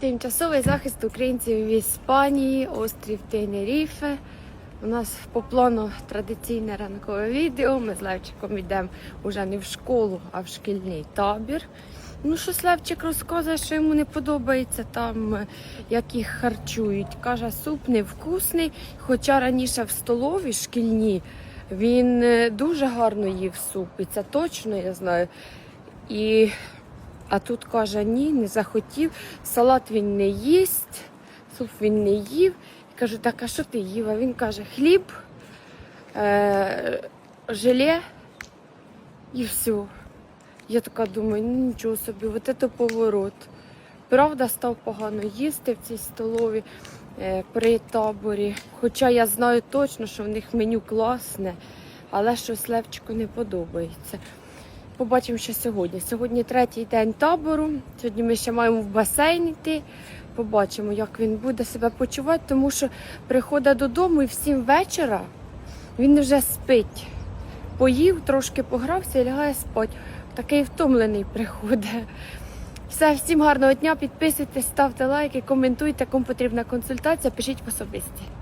Тимчасовий захист українців в Іспанії, острів Тенеріфе. У нас по плану традиційне ранкове відео. Ми з Левчиком йдемо вже не в школу, а в шкільний табір. Ну, щось Левчик розказує, що йому не подобається там, е, як їх харчують. Каже, суп невкусний, хоча раніше в столові шкільні він е, дуже гарно їв суп, і це точно я знаю. І а тут каже, ні, не захотів. Салат він не їсть, суп він не їв. Я кажу, так, а що ти їв? А він каже, хліб, е- желе і все. Я така думаю, ну нічого собі, от це поворот. Правда, став погано їсти в цій столові е, при таборі. Хоча я знаю точно, що в них меню класне, але щось Левчику не подобається. Побачимо, що сьогодні. Сьогодні третій день табору. Сьогодні ми ще маємо в басейн йти. Побачимо, як він буде себе почувати, тому що приходить додому і в сім вечора він вже спить. Поїв, трошки погрався і лягає спати. Такий втомлений приходить. Все, всім гарного дня, підписуйтесь, ставте лайки, коментуйте, кому потрібна консультація, пишіть в особисті.